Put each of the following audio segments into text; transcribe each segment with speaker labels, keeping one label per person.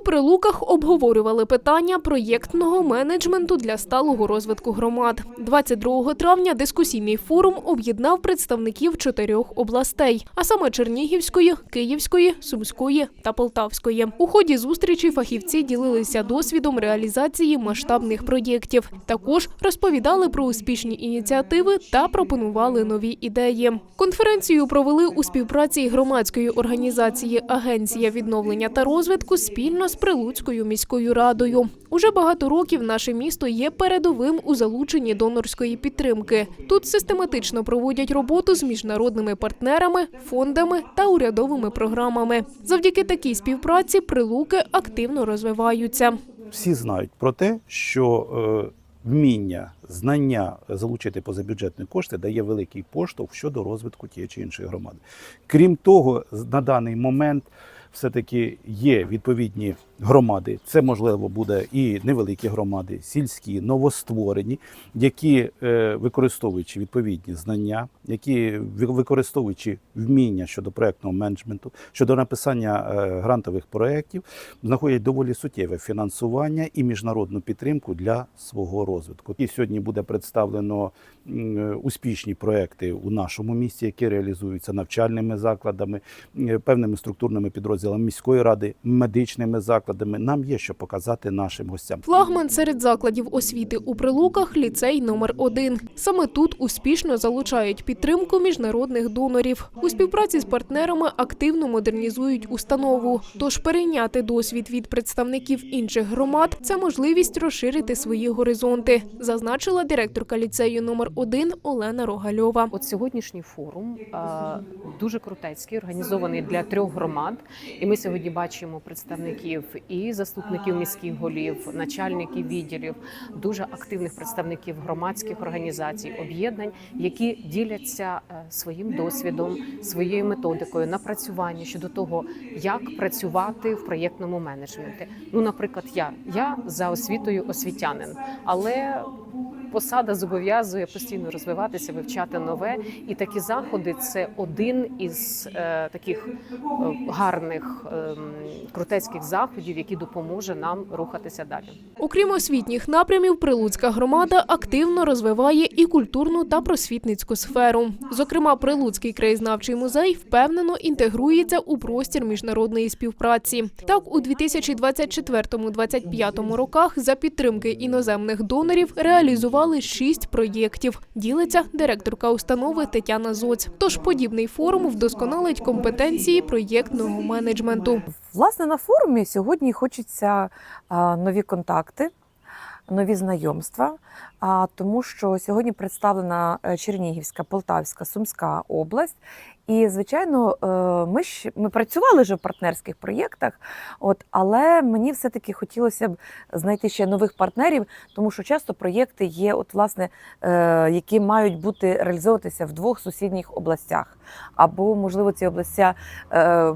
Speaker 1: У прилуках обговорювали питання проєктного менеджменту для сталого розвитку громад. 22 травня дискусійний форум об'єднав представників чотирьох областей, а саме Чернігівської, Київської, Сумської та Полтавської. У ході зустрічі фахівці ділилися досвідом реалізації масштабних проєктів. Також розповідали про успішні ініціативи та пропонували нові ідеї. Конференцію провели у співпраці громадської організації Агенція відновлення та розвитку спільно з Прилуцькою міською радою. Уже багато років наше місто є передовим у залученні донорської підтримки. Тут систематично проводять роботу з міжнародними партнерами, фондами та урядовими програмами. Завдяки такій співпраці прилуки активно розвиваються.
Speaker 2: всі знають про те, що е, вміння, знання залучити позабюджетні кошти дає великий поштовх щодо розвитку тієї чи іншої громади. Крім того, на даний момент все-таки є відповідні громади. Це можливо буде і невеликі громади, сільські, новостворені, які е, використовуючи відповідні знання, які використовуючи вміння щодо проектного менеджменту, щодо написання е, грантових проєктів, знаходять доволі суттєве фінансування і міжнародну підтримку для свого розвитку. І сьогодні буде представлено е, успішні проекти у нашому місті, які реалізуються навчальними закладами, певними структурними підрозділами міської ради, медичними закладами. Нам є що показати нашим гостям.
Speaker 1: Флагман серед закладів освіти у прилуках ліцей номер 1 Саме тут успішно залучають підтримку міжнародних донорів. У співпраці з партнерами активно модернізують установу. Тож перейняти досвід від представників інших громад це можливість розширити свої горизонти, зазначила директорка ліцею номер 1 Олена Рогальова.
Speaker 3: От сьогоднішній форум дуже крутецький, організований для трьох громад. І ми сьогодні бачимо представників і заступників міських голів, начальників відділів, дуже активних представників громадських організацій, об'єднань, які діляться е, своїм досвідом, своєю методикою напрацювання щодо того, як працювати в проєктному менеджменті. Ну, наприклад, я, я за освітою освітянин, але посада зобов'язує постійно розвиватися, вивчати нове. І такі заходи це один із е, таких е, гарних ем, крутецьких заходів, які допоможе нам рухатися далі.
Speaker 1: Окрім освітніх напрямів, Прилуцька громада активно розвиває і культурну та просвітницьку сферу. Зокрема, Прилуцький краєзнавчий музей впевнено інтегрується у простір міжнародної співпраці. Так, у 2024-2025 роках за підтримки іноземних донорів реалізували шість проєктів. Ділиться директорка установи Тетяна Зоць. Тож подібний форум вдосконалить компетенції проєктного менеджменту.
Speaker 4: Власне, на форумі сьогодні хочеться нові контакти, нові знайомства, а, тому що сьогодні представлена е, Чернігівська, Полтавська, Сумська область. І, звичайно, е, ми ж ми працювали вже в партнерських проєктах, от, але мені все-таки хотілося б знайти ще нових партнерів, тому що часто проєкти є, от, власне, е, які мають бути реалізовуватися в двох сусідніх областях, або, можливо, ці області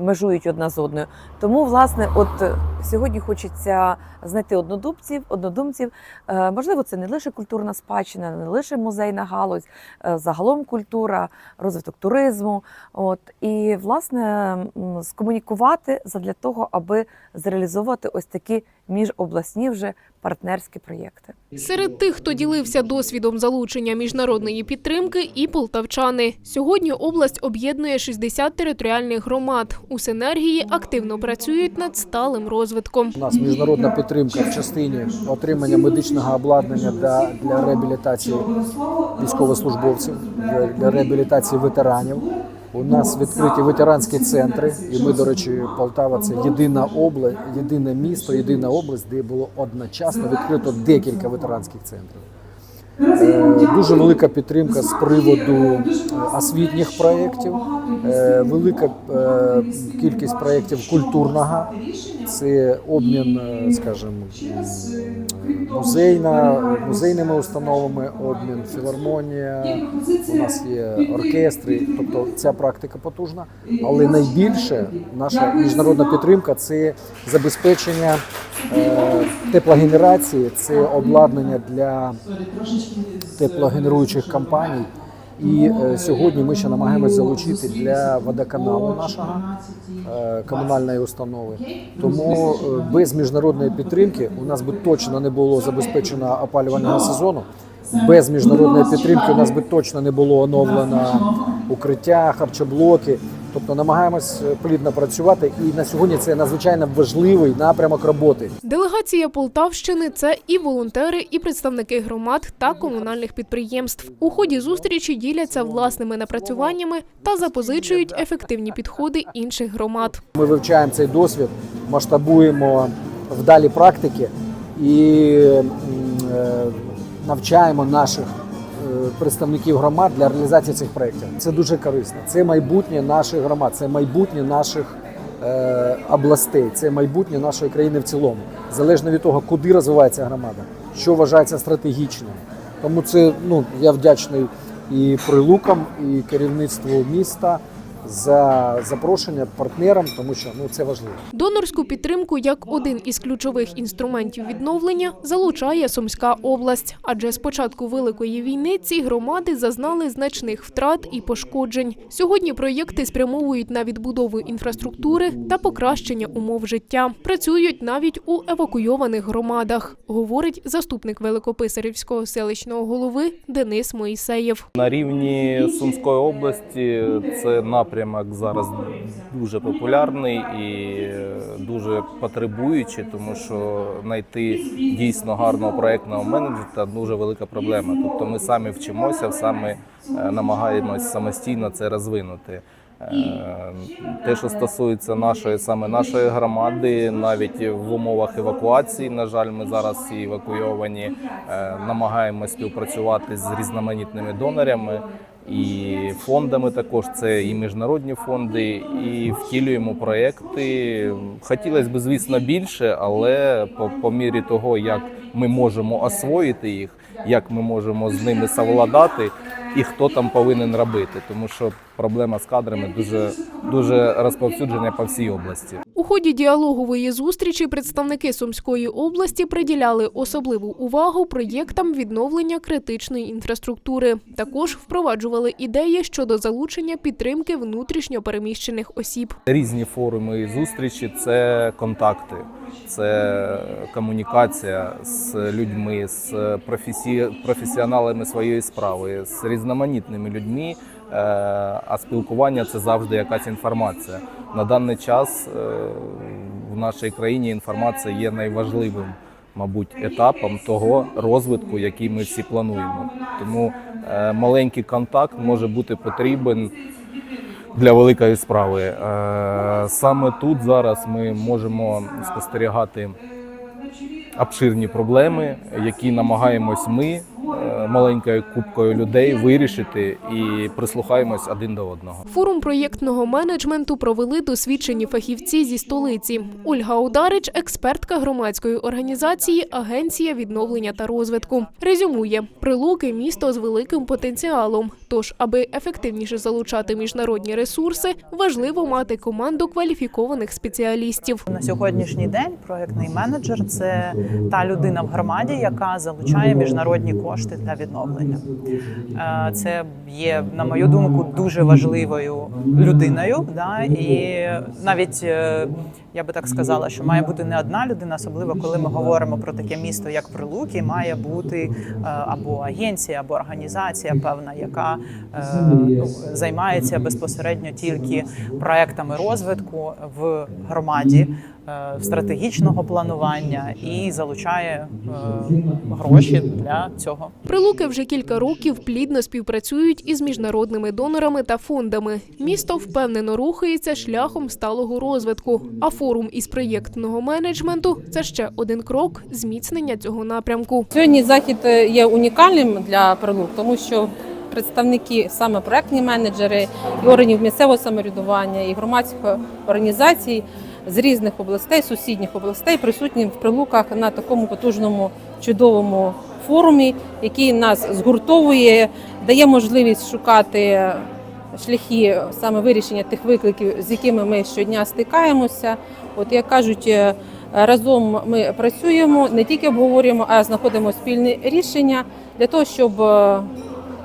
Speaker 4: межують одна з одною. Тому, власне, от сьогодні хочеться знайти однодумців, однодумців. Можливо, це не лише культурна спадщина, не лише музейна галузь, е, загалом культура, розвиток туризму. От і власне скомунікувати задля того, аби зреалізовувати ось такі міжобласні вже партнерські проєкти.
Speaker 1: Серед тих, хто ділився досвідом залучення міжнародної підтримки, і полтавчани. Сьогодні область об'єднує 60 територіальних громад. У синергії активно працюють над сталим розвитком.
Speaker 5: У нас міжнародна підтримка в частині отримання медичного обладнання для, для реабілітації військовослужбовців, для, для реабілітації ветеранів. У нас відкриті ветеранські центри, і ми, до речі, Полтава це єдина область, єдине місто, єдина область, де було одночасно відкрито декілька ветеранських центрів. Е, Дуже велика підтримка з приводу освітніх проєктів, е, велика е, кількість проєктів культурного. Це обмін, скажімо, музейна, музейними установами, обмін філармонія. У нас є оркестри, тобто ця практика потужна. Але найбільше наша міжнародна підтримка це забезпечення теплогенерації, це обладнання для теплогенеруючих компаній І е, сьогодні ми ще намагаємось залучити для водоканалу нашого е, комунальної установи. Тому е, без міжнародної підтримки у нас би точно не було забезпечено опалювального сезону. Без міжнародної підтримки у нас би точно не було оновлено укриття, харчоблоки. Тобто намагаємось е, плідно працювати, і на сьогодні це надзвичайно важливий напрямок роботи.
Speaker 1: Делегація Полтавщини це і волонтери, і представники громад та комунальних підприємств. У ході зустрічі діляться власними напрацюваннями та запозичують ефективні підходи інших громад.
Speaker 5: Ми вивчаємо цей досвід, масштабуємо вдалі практики і е, навчаємо наших представників громад для реалізації цих проєктів. Це дуже корисно. Це майбутнє наших громад, це майбутнє наших е, областей, це майбутнє нашої країни в цілому. Залежно від того, куди розвивається громада, що вважається стратегічним. Тому це ну я вдячний і прилукам, і керівництву міста за запрошення партнерам, тому що ну це важливо.
Speaker 1: Донорську підтримку як один із ключових інструментів відновлення залучає Сумська область, адже з початку великої війни ці громади зазнали значних втрат і пошкоджень. Сьогодні проєкти спрямовують на відбудову інфраструктури та покращення умов життя. Працюють навіть у евакуйованих громадах, говорить заступник Великописарівського селищного голови Денис Моїсеєв.
Speaker 6: На рівні Сумської області це напрямок зараз дуже популярний і дуже потребуючий, тому що знайти дійсно гарного проектного менеджера дуже велика проблема. Тобто ми самі вчимося, самі е, намагаємось самостійно це розвинути. Е, Те, що стосується нашої саме нашої громади, навіть в умовах евакуації, на жаль, ми зараз всі евакуйовані, е, намагаємось співпрацювати з різноманітними донорами і фондами. Також це і міжнародні фонди, і втілюємо проекти. Хотілося б, звісно, більше, але по, по мірі того, як ми можемо освоїти їх, як ми можемо з ними совладати, і хто там повинен робити, тому що проблема з кадрами дуже дуже розповсюджена по всій області.
Speaker 1: У ході діалогової зустрічі представники Сумської області приділяли особливу увагу проєктам відновлення критичної інфраструктури. Також впроваджували ідеї щодо залучення підтримки внутрішньо переміщених осіб.
Speaker 6: Різні форуми і зустрічі це контакти, це комунікація з людьми, з професі... професіоналами своєї справи, з різноманітними людьми. Е, А спілкування це завжди якась інформація. На даний час е, в нашій країні інформація є найважливим, мабуть, етапом того розвитку, який ми всі плануємо. Тому е, маленький контакт може бути потрібен для великої справи. Саме тут зараз ми можемо спостерігати обширні проблеми, які намагаємось ми е, маленькою купкою людей вирішити і прислухаємось один до одного.
Speaker 1: Форум проєктного менеджменту провели досвідчені фахівці зі столиці. Ольга Ударич, експертка громадської організації Агенція відновлення та розвитку. Резюмує прилуки місто з великим потенціалом. Тож, аби ефективніше залучати міжнародні ресурси, важливо мати команду кваліфікованих спеціалістів.
Speaker 7: На сьогоднішній день проектний менеджер це та людина в громаді, яка залучає міжнародні кошти для відновлення. Е, Це є, на мою думку, дуже важливою людиною. Да? І навіть е, я би так сказала, що має бути не одна людина, особливо коли ми говоримо про таке місто, як Прилуки, має бути е, або агенція, або організація певна, яка займається безпосередньо тільки проектами розвитку в громаді. е, Стратегічного планування і залучає е, гроші для цього.
Speaker 1: Прилуки вже кілька років плідно співпрацюють із міжнародними донорами та фондами. Місто впевнено рухається шляхом сталого розвитку. А форум із проєктного менеджменту це ще один крок зміцнення цього напрямку.
Speaker 8: Сьогодні захід е, є унікальним для прилук, тому що представники саме проектні менеджери і органів місцевого самоврядування і громадських організацій з різних областей, сусідніх областей, присутні в прилуках на такому потужному чудовому форумі, який нас згуртовує, дає можливість шукати шляхи саме вирішення тих викликів, з якими ми щодня стикаємося. От як кажуть, е, разом ми працюємо, не тільки обговорюємо, а знаходимо спільне рішення для того, щоб е,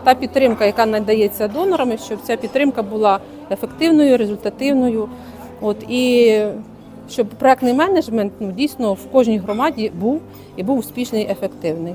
Speaker 8: та підтримка, яка надається донорами, щоб ця підтримка була ефективною, результативною. От і щоб проектний менеджмент ну дійсно в кожній громаді був і був успішний, ефективний.